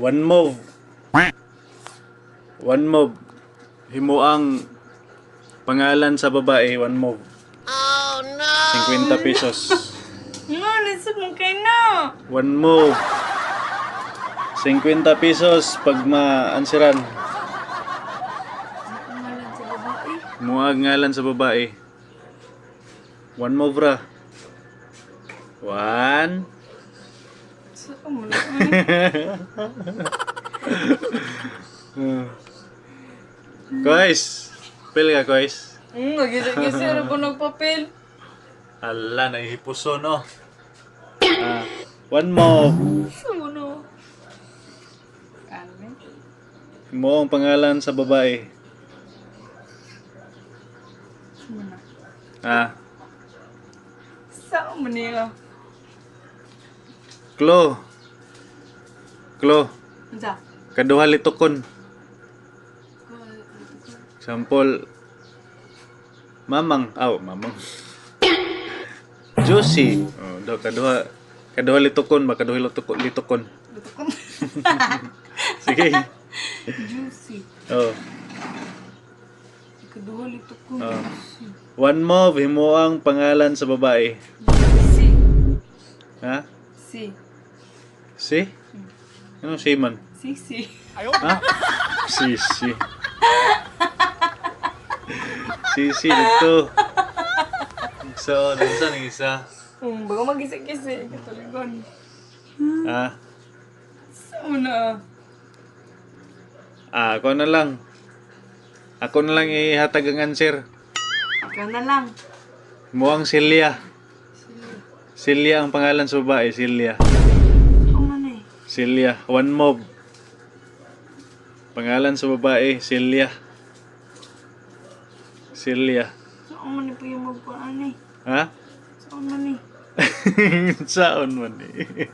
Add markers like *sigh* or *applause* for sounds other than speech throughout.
One move. One move. Himuang pangalan sa babae, one move. Oh no! 50 pesos. *laughs* No, nasab mo kayo na. One move. 50 pesos pag ma-ansiran. Pangalan sa babae. Muag ngalan sa babae. One move ra. One. Mo *laughs* na? Guys. Pil ka, guys. Hmm, nagisa-gisa ko nagpapel. Hala, nahihipuso, no? Ah, one move. Saan mo na? Ano? Mo ang pangalan sa babae. Saan mo na? Ah, Saan mo niya? Klo. Klo. Unsa? Kaduha litokon. Example. Mamang. Aw, mamang. Juicy. Oh, daw kaduha. Kaduha litokon ba? Kaduha litokon. Luto ko. *laughs* Sige. Juicy. Oh. Ikaduha lito ko. Oh. One move, himo ang pangalan sa babae. Si. Ha? Si. Si? Anong si man? Si, si. Ha? Si, si. Si, si, dito. So, nasa ng isa? Hmm, bago mag-isa-gisa. Kataligon. Ah, Saan mo na? ah, ako na lang. Ako na lang ihatag ang answer. Ikaw na lang. Muang Celia. Celia ang pangalan sa babae, Celia. Celia, one move. Pangalan sa babae, Celia. Celia. Saan man po yung magpaan eh. Ha? Saan man eh. *laughs* Saon man eh.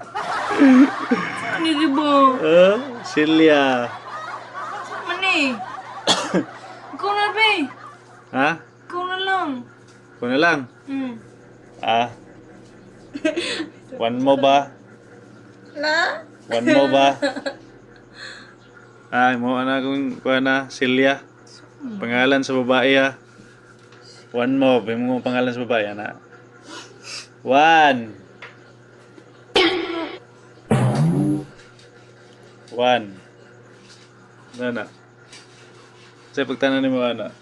Saan di ba? Ah, Celia. Saan man eh. *coughs* Ikaw na ba eh. Ha? Ikaw na lang. Ko na lang. Hmm. Ah. One mo ba? Na? One mo ba? *laughs* Ah, mo na kung kuha na, Celia. Pangalan sa babae ha. One mo, mo pangalan sa babae na. One. One. Ano na? Sa pagtanan ni mo ana.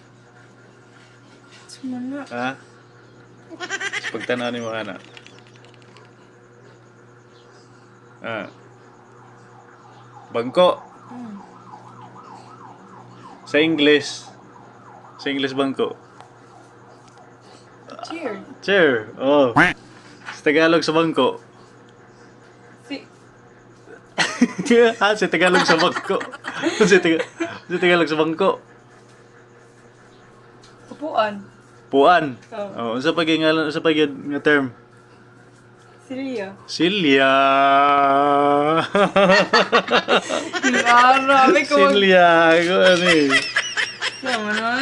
Saan man na? Ha? Sa pagtanan ni mo ana. Ah. Bangko. Hmm. Sa English. Sa English bangko. Cheer. Chair. Oh. Sa Tagalog sa bangko. Si. ha, *laughs* sa Tagalog sa bangko. *laughs* sa, Taga, sa Tagalog sa bangko. Upuan. Puan. Oh. Oh, sa pag nga sa pag nga term. Silya. Silya. *laughs* No, no, me como... Silja, así. No, no,